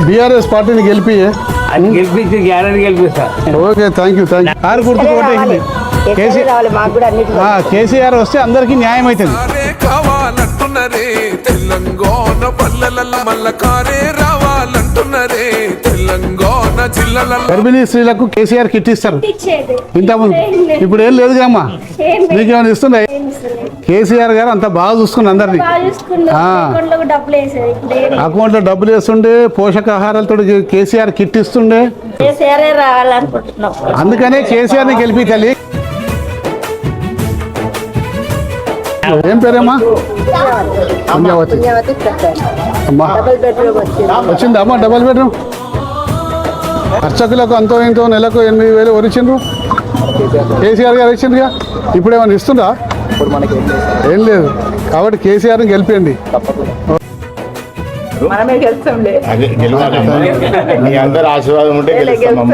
BRS పార్టీని గెలిపి అది గెలిపించి guarantee గెలిపిస్తా. Okay thank you thank you car గుర్తుకు ఓటేసింది. కేసీ రావాలి మాకు కూడా అన్నిటి ఆ, కేసీఆర్ వస్తే అందరికీ న్యాయం అవుతుంది. కావాలంటున్నరే తెలంగాణ పల్లెల మల్ల కారే రావాలంటున్నరే తెలంగాణ జిల్లల గర్భిణీ స్త్రీలకు కేసీఆర్ కిట్ ఇస్తారు. ఇంతకుముందు. ఇప్పుడు ఏం లేదు అమ్మా నీకేమైనా ఇస్తుండే కేసీఆర్ గారు అంత బాగా చూసుకుని అందరినీ. అకౌంట్లో డబ్బులు వేస్తుండే పోషకాహారాలతో కేసీఆర్ కిట్ ఇస్తుండే అందుకనే కేసీఆర్ని గెలిపి తల్లి. ఏం పేరేమ్మా? అమ్మా. వచ్చింది వచ్చిందా అమ్మా డబల్ బెడ్రూమ్? అర్చకులకు అంతో ఇంతో నెలకు ఎనిమిది వేలు వరిచిండ్రు కేసీఆర్ గారు ఇచ్చిండ్రుగా? ఇప్పుడు ఏమైనా ఇస్తుందా ఏం లేదు. కాబట్టి కేసీఆర్ని గెలిపండి మనమే గెలుస్తాంలే. అదే గెలవాలి మీ అందరి ఆశీర్వాదం ఉంటే మనం